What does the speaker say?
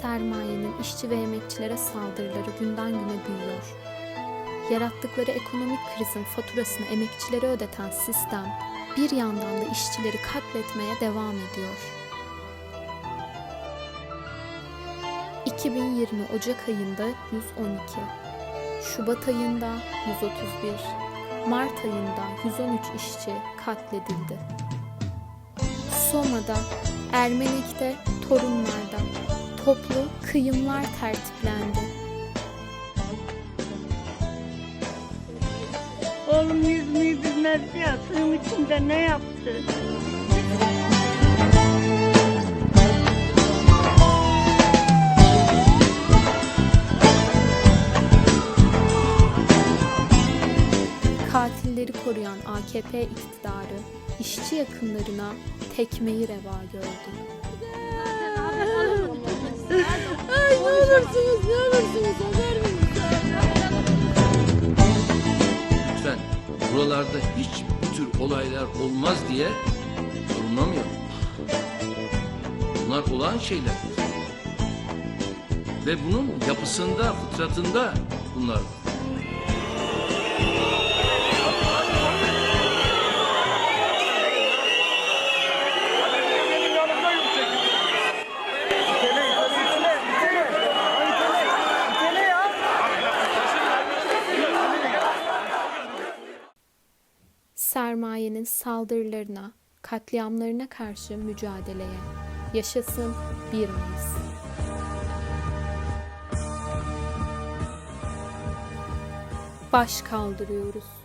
Sermayenin işçi ve emekçilere saldırıları günden güne büyüyor. Yarattıkları ekonomik krizin faturasını emekçilere ödeten sistem bir yandan da işçileri katletmeye devam ediyor. 2020 Ocak ayında 112, Şubat ayında 131, Mart ayında 113 işçi katledildi. Soma'da, Ermenek'te, Torunlar'da toplu kıyımlar tertiplendi. Oğlum yüzmeyi bilmezdi ya suyun içinde ne yaptı? Katilleri koruyan AKP iktidarı işçi yakınlarına tekmeyi reva gördü. Olursunuz ne olursunuz haber verin. Lütfen buralarda hiç bu tür olaylar olmaz diye yorumlamayalım. Bunlar olan şeyler. Ve bunun yapısında, fıtratında bunlar var. Sermayenin saldırılarına, katliamlarına karşı mücadeleye. Yaşasın 1 Mayıs. Baş kaldırıyoruz.